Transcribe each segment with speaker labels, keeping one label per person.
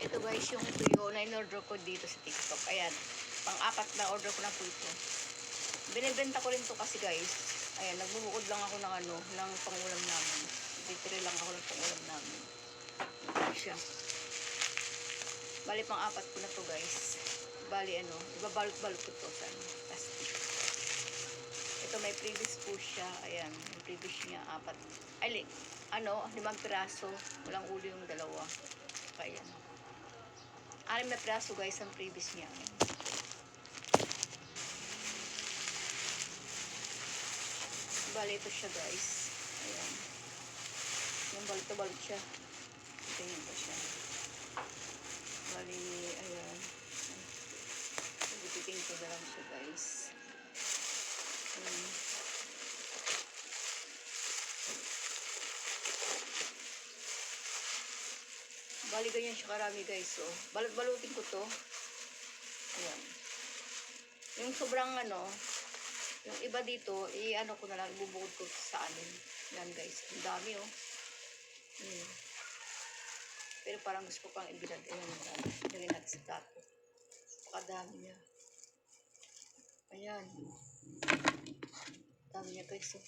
Speaker 1: Ito guys, yung tuyo na in-order ko dito sa TikTok. Ayan, pang-apat na order ko na po ito. Binibenta ko rin to kasi guys. Ayan, nagbubukod lang ako ng ano, ng pangulam namin. Bitiri lang ako ng pangulam namin. Ayan siya. Bali, pang-apat ko na to guys. Bali, ano, ibabalot-balot ko to sa ano, plastic. Ito may previous po siya. Ayan, yung previous niya, apat. Ay, ano, limang piraso. Walang ulo yung dalawa. Kaya, anim na piraso guys ang previous niya. Bali, ito siya guys. Ayan. Yung balot siya. Tingnan ko siya. Bali, ayan. Ibibitin ko na lang siya guys. Ayan. Bali, ganyan siya karami guys. So, balot-balutin ko to. Ayan. Yung sobrang ano, yung iba dito, i-ano ko na lang, ibubukod ko sa amin. Yan guys, ang dami oh. Hmm. Pero parang gusto ko pang ibilad. Ayan. Lagyan natin sa plato. Pakadami niya. Ayan. Dami niya guys oh.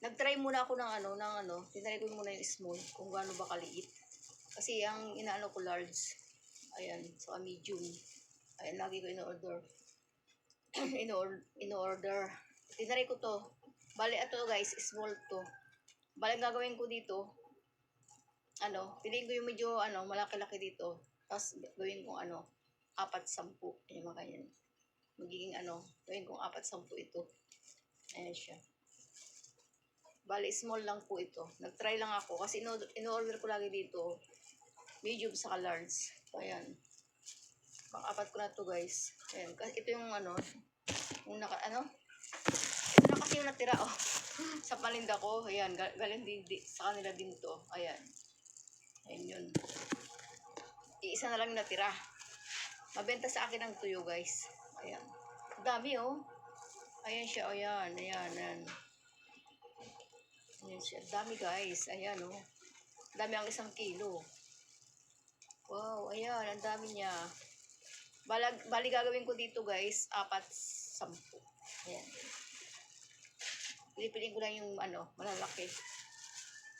Speaker 1: Nag-try muna ako ng ano, ng ano, tinry ko muna yung small, kung gaano ba kaliit. Kasi ang inaano ko large, ayan, so medium. Ayan, lagi ko in-order. in-order. in-order. Tinry ko to. Bali, ito guys, small to. Ang gagawin ko dito, ano, piliin ko yung medyo, ano, malaki-laki dito. Tapos, gawin kong, ano, apat, sampu. Ayan, mga ganyan. Magiging, ano, gawin kong apat, sampu ito. Ayan siya. Bali, small lang po ito. Nag-try lang ako kasi ino- in-order ko lagi dito medium sa large. Ayan. Pang-apat ko na to guys. Ayan. Ito yung ano, yung naka, ano, ito na kasi yung natira, oh. sa palinda ko. Ayan, gal- galing din, di, sa kanila din to. Ayan. Ayan yun. Iisa na lang natira. Mabenta sa akin ang tuyo, guys. Ayan. Dami, oh. Ayan siya, oh, ayan, ayan, ayan. Ayan siya. Dami guys. Ayan oh. Dami ang isang kilo. Wow, ayan. Ang dami niya. Balag, bali gagawin ko dito guys. Apat, sampu. Ayan. Pilipiling ko lang yung ano, malalaki.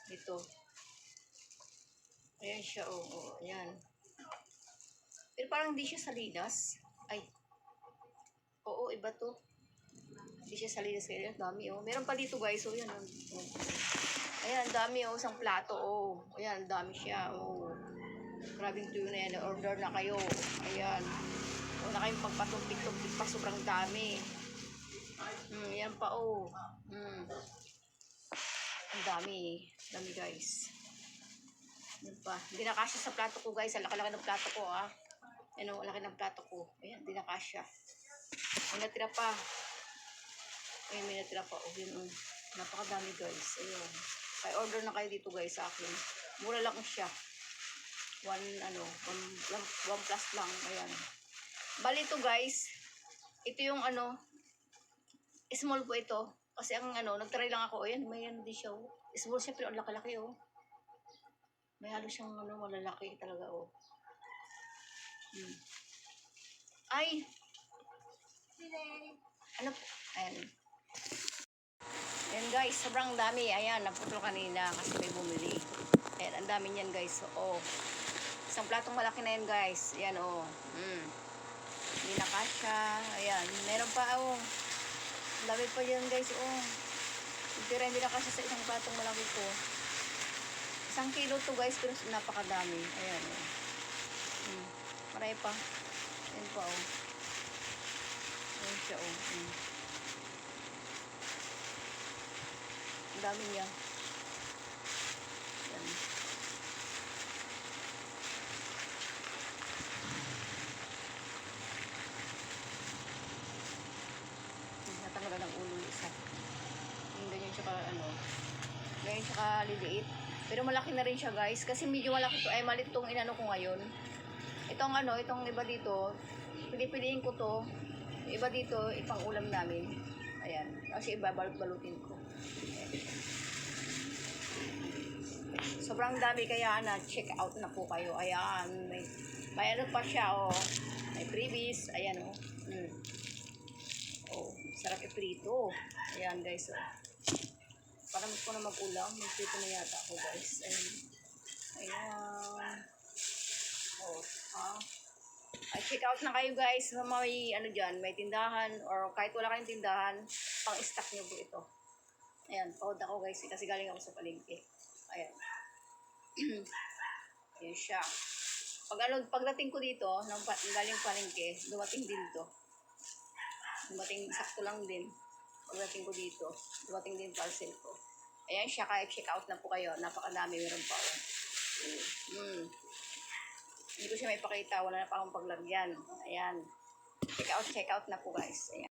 Speaker 1: Dito. Ayan siya oh. oh ayan. Pero parang hindi siya salinas. Ay. Oo, iba to. Hindi siya salinas ang dami oh. Meron pa dito guys. Oh, yan. Oh. Ayan, ang dami oh. Isang plato oh. Ayan, ang dami siya oh. Grabing tuyo na yan. Order na kayo. Ayan. Huwag na kayong pagpatumpik-tumpik pa. Sobrang dami. Hmm, yan pa oh. Hmm. Ang dami. Dami guys. Yan pa. Hindi sa plato ko guys. Ang laki-laki ng plato ko ah. Ano, ang laki ng plato ko. Ayan, hindi na kasya. May natira pa. Ayun, may natira pa. Oh, yun, oh. Napakadami guys. Ayun. Kaya order na kayo dito guys sa akin. Mura lang siya. One, ano, one, one, plus lang. Ayan. Bali ito guys. Ito yung ano, small po ito. Kasi ang ano, nagtry lang ako. Ayan, may ano din siya. Oh. Small siya pero ang laki-laki oh. May halos siyang ano, malalaki talaga oh. Hmm. Ay! Ano po? Ayan. Ayan guys, sobrang dami. Ayan, naputol kanina kasi may bumili. Ayan, ang dami niyan guys. Oh. Isang platong malaki na yan guys. Ayan oh. Mm. Hindi na kasha. Ayan, meron pa oh. Ang dami pa yan guys oh. Pero hindi na kasha sa isang platong malaki ko. Isang kilo to guys, pero napakadami. Ayan oh. Mm. Marami pa. Ayan pa oh. Ayan siya oh. Mm. Dami niya. Yan. Natanggal ng ulo isa. Yung ganyan siya ka, ano, ganyan siya kaliliit. Pero malaki na rin siya guys. Kasi medyo malaki to, ay malit tong inano ko ngayon. Itong ano, itong iba dito, pili-piliin ko to. Iba dito, ipang ulam namin. Ayan. Kasi iba, balot-balutin ko. Sobrang dami kaya na check out na po kayo. Ayan, may, may ano pa siya, oh. May freebies. Ayan, oh. Mm. Oh, sarap iprito. Ayan, guys, oh. Parang ko na mag-ulam. May prito na yata ako, guys. Ayan. Ayan. Oh? Ay, check out na kayo, guys. Sa may, ano dyan, may tindahan or kahit wala kayong tindahan, pang-stock nyo po ito. Ayan, pawad ako, guys. Kasi galing ako sa palengke. Ayan. Ayan siya. Pag ano, pagdating ko dito, nang pa, galing palengke, dumating din to. Dumating, sakto lang din. Pagdating ko dito, dumating din parcel ko. Ayan siya, kahit check out na po kayo. Napakadami, meron pa ako. Mm. Hindi ko siya may pakita, wala na pa akong paglagyan. Ayan. Check out, check out na po guys. Ayan.